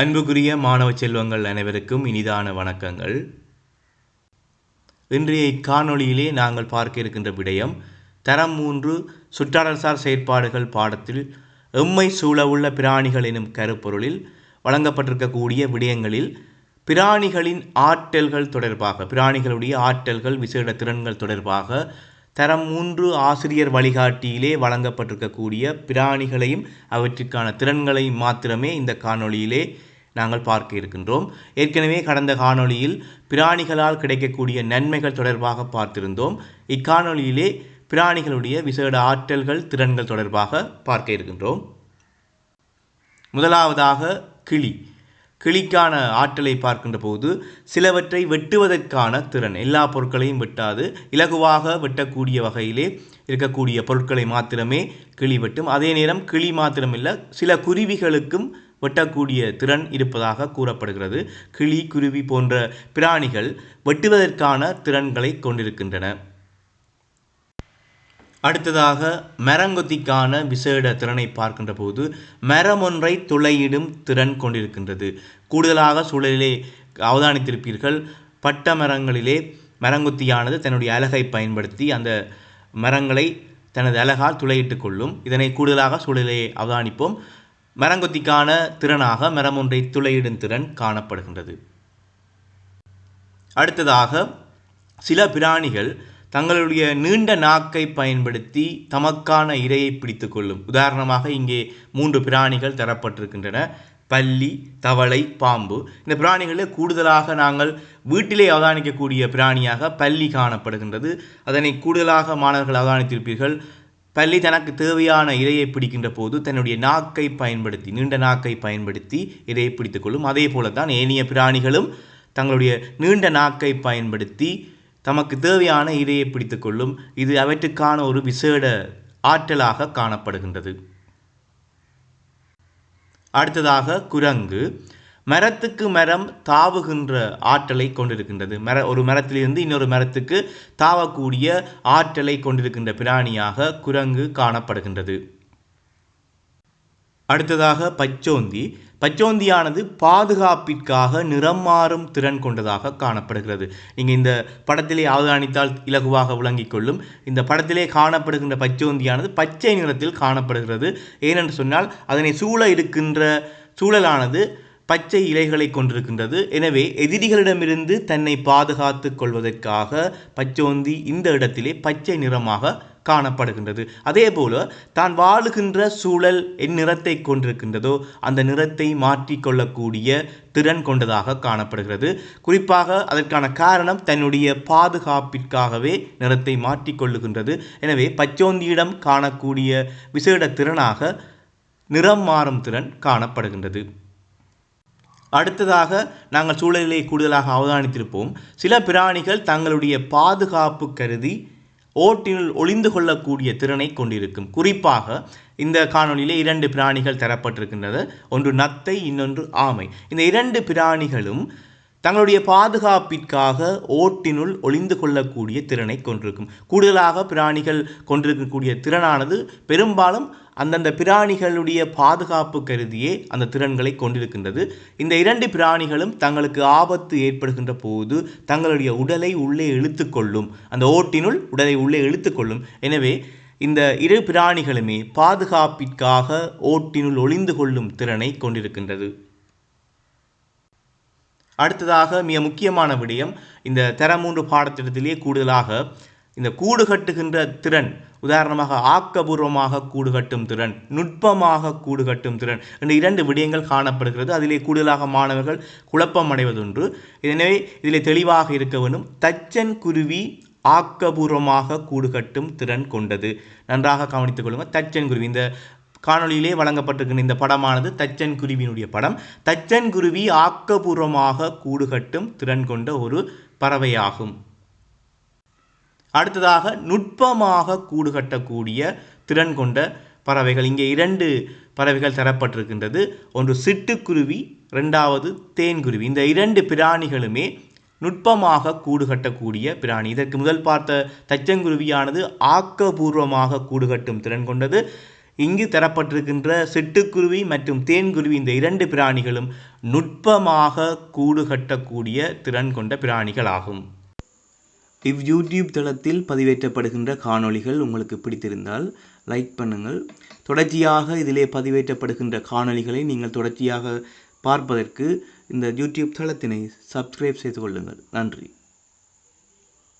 அன்புக்குரிய மாணவ செல்வங்கள் அனைவருக்கும் இனிதான வணக்கங்கள். இன்றைய இக்காணொளியிலே நாங்கள் பார்க்க இருக்கின்ற விடயம் தரம் மூன்று சுற்றாடல்சார் செயற்பாடுகள் பாடத்தில் எம்மை சூழவுள்ள பிராணிகள் எனும் கருப்பொருளில் வழங்கப்பட்டிருக்கக்கூடிய விடயங்களில் பிராணிகளின் ஆற்றல்கள் தொடர்பாக பிராணிகளுடைய ஆற்றல்கள் விசேட திறன்கள் தொடர்பாக தரம் மூன்று ஆசிரியர் வழிகாட்டியிலே வழங்கப்பட்டிருக்கக்கூடிய பிராணிகளையும் அவற்றிற்கான திறன்களையும் மாத்திரமே இந்த காணொளியிலே நாங்கள் பார்க்க இருக்கின்றோம். ஏற்கனவே கடந்த காணொளியில் பிராணிகளால் கிடைக்கக்கூடிய நன்மைகள் தொடர்பாக பார்த்திருந்தோம். இக்காணொளியிலே பிராணிகளுடைய விசேட ஆற்றல்கள் திறன்கள் தொடர்பாக பார்க்க இருக்கின்றோம். முதலாவதாக கிளி. கிளிக்கான ஆற்றலை பார்க்கின்ற போது சிலவற்றை வெட்டுவதற்கான திறன் எல்லா பொருட்களையும் வெட்டாது இலகுவாக வெட்டக்கூடிய வகையிலே இருக்கக்கூடிய பொருட்களை மாத்திரமே கிளி வெட்டும். அதே நேரம் கிளி மாத்திரமில்லை சில குருவிகளுக்கும் வெட்டக்கூடிய திறன் இருப்பதாக கூறப்படுகிறது. கிளி குருவி போன்ற பிராணிகள் வெட்டுவதற்கான திறன்களை கொண்டிருக்கின்றன. அடுத்ததாக மரங்கொத்திக்கான விசேட திறனை பார்க்கின்ற போது மரம் ஒன்றை துளையிடும் திறன் கொண்டிருக்கின்றது. கூடுதலாக சூழலிலே அவதானித்திருப்பீர்கள். பட்ட மரங்களிலே மரங்கொத்தியானது தன்னுடைய அழகை பயன்படுத்தி அந்த மரங்களை தனது அழகால் துளையிட்டு கொள்ளும். இதனை கூடுதலாக சூழலிலே அவதானிப்போம். மரங்கொத்திக்கான திறனாக மரம் ஒன்றை துளையிடும் திறன் காணப்படுகின்றது. அடுத்ததாக சில பிராணிகள் தங்களுடைய நீண்ட நாக்கை பயன்படுத்தி தமக்கான இரையை பிடித்து கொள்ளும். உதாரணமாக இங்கே மூன்று பிராணிகள் தரப்பட்டிருக்கின்றன. பல்லி தவளை பாம்பு. இந்த பிராணிகளில் கூடுதலாக நாங்கள் வீட்டிலே அவதானிக்கக்கூடிய பிராணியாக பல்லி காணப்படுகின்றது. அதனை கூடுதலாக மாணவர்கள் அவதானித்திருப்பீர்கள். பள்ளி தனக்கு தேவையான இரையை பிடிக்கின்ற போது தன்னுடைய நாக்கை பயன்படுத்தி நீண்ட நாக்கை பயன்படுத்தி இரையை பிடித்துக்கொள்ளும் அதே போல தான் ஏனைய பிராணிகளும் தங்களுடைய நீண்ட நாக்கை பயன்படுத்தி தமக்கு தேவையான இரையை பிடித்துக்கொள்ளும் இது அவற்றுக்கான ஒரு விசேட ஆற்றலாக காணப்படுகின்றது. அடுத்ததாக குரங்கு. மரத்துக்கு மரம் தாவுகின்ற ஆற்றலை கொண்டிருக்கின்றது. மர ஒரு மரத்திலிருந்து இன்னொரு மரத்துக்கு தாவக்கூடிய ஆற்றலை கொண்டிருக்கின்ற பிராணியாக குரங்கு காணப்படுகின்றது. அடுத்ததாக பச்சோந்தி. பச்சோந்தியானது பாதுகாப்பிற்காக நிறம் மாறும் திறன் கொண்டதாக காணப்படுகிறது. நீங்கள் இந்த படத்திலே அவதானித்தால் இலகுவாக விளங்கிக் கொள்ளும். இந்த படத்திலே காணப்படுகின்ற பச்சோந்தியானது பச்சை நிறத்தில் காணப்படுகிறது. ஏனென்று சொன்னால் அதனை சூழ இருக்கின்ற சூழலானது பச்சை இலைகளை கொண்டிருக்கின்றது. எனவே எதிரிகளிடமிருந்து தன்னை பாதுகாத்து கொள்வதற்காக பச்சோந்தி இந்த இடத்திலே பச்சை நிறமாக காணப்படுகின்றது. அதே போல தான் வாழுகின்ற சூழல் என் நிறத்தை கொண்டிருக்கின்றதோ அந்த நிறத்தை மாற்றிக்கொள்ளக்கூடிய திறன் கொண்டதாக காணப்படுகிறது. குறிப்பாக அதற்கான காரணம் தன்னுடைய பாதுகாப்பிற்காகவே நிறத்தை மாற்றிக்கொள்ளுகின்றது எனவே பச்சோந்தியிடம் காணக்கூடிய விசேட திறனாக நிறம் மாறும் திறன் காணப்படுகின்றது. அடுத்ததாக நாங்கள் சூழலை கூடுதலாக அவதானித்திருப்போம். சில பிராணிகள் தங்களுடைய பாதுகாப்பு கருதி ஓட்டினுள் ஒளிந்து கொள்ளக்கூடிய திறனை கொண்டிருக்கும். குறிப்பாக இந்த காணொலியிலே இரண்டு பிராணிகள் தரப்பட்டிருக்கின்றது. ஒன்று நத்தை இன்னொன்று ஆமை. இந்த இரண்டு பிராணிகளும் தங்களுடைய பாதுகாப்பிற்காக ஓட்டினுள் ஒளிந்து கொள்ளக்கூடிய திறனை கொண்டிருக்கும். கூடுதலாக பிராணிகள் கொண்டிருக்கக்கூடிய திறனானது பெரும்பாலும் அந்தந்த பிராணிகளுடைய பாதுகாப்பு கருதியே அந்த திறன்களை கொண்டிருக்கின்றது. இந்த இரண்டு பிராணிகளும் தங்களுக்கு ஆபத்து ஏற்படுகின்ற போது தங்களுடைய உடலை உள்ளே இழுத்துக்கொள்ளும் அந்த ஓட்டினுள் உடலை உள்ளே இழுத்துக்கொள்ளும் எனவே இந்த இரு பிராணிகளுமே பாதுகாப்பிற்காக ஓட்டினுள் ஒளிந்து கொள்ளும் திறனை கொண்டிருக்கின்றது. அடுத்ததாக மிக முக்கியமான விடயம் இந்த தரமூன்று பாடத்திட்டத்திலே கூடுதலாக இந்த கூடு கட்டுகின்ற திறன் உதாரணமாக ஆக்கபூர்வமாக கூடு கட்டும் திறன் நுட்பமாக கூடு கட்டும் திறன் என்ற இரண்டு விடயங்கள் காணப்படுகிறது. அதிலே கூடுதலாக மாணவர்கள் குழப்பம் அடைவதொன்று எனவே இதில் தெளிவாக இருக்க வேண்டும். தச்சன் குருவி ஆக்கபூர்வமாக கூடு கட்டும் திறன் கொண்டது. நன்றாக கவனித்துக் கொள்ளுங்கள் தச்சன் குருவி. இந்த காணொலியிலே வழங்கப்பட்டிருக்கின்ற இந்த படமானது தச்சன் குருவியினுடைய படம். தச்சன் குருவி ஆக்கபூர்வமாக கூடு கட்டும் திறன் கொண்ட ஒரு பறவையாகும். அடுத்ததாக நுட்பமாக கூடு கட்டக்கூடிய திறன் கொண்ட பறவைகள். இங்கே இரண்டு பறவைகள் தரப்பட்டிருக்கின்றது. ஒன்று சிட்டுக்குருவி ரெண்டாவது தேன்குருவி. இந்த இரண்டு பிராணிகளுமே நுட்பமாக கூடு கட்டக்கூடிய பிராணி. இதற்கு முதல் பார்த்த தச்சங்குருவியானது ஆக்கபூர்வமாக கூடு கட்டும் திறன் கொண்டது. இங்கு தரப்பட்டிருக்கின்ற சிட்டுக்குருவி மற்றும் தேன்குருவி இந்த இரண்டு பிராணிகளும் நுட்பமாக கூடு கட்டக்கூடிய திறன் கொண்ட பிராணிகள் ஆகும் இவ் யூடியூப் தளத்தில் பதிவேற்றப்படுகின்ற காணொளிகள் உங்களுக்கு பிடித்திருந்தால் லைக் பண்ணுங்கள். தொடர்ச்சியாக இதிலே பதிவேற்றப்படுகின்ற காணொளிகளை நீங்கள் தொடர்ச்சியாக பார்ப்பதற்கு இந்த யூடியூப் தளத்தினை சப்ஸ்கிரைப் செய்து கொள்ளுங்கள். நன்றி.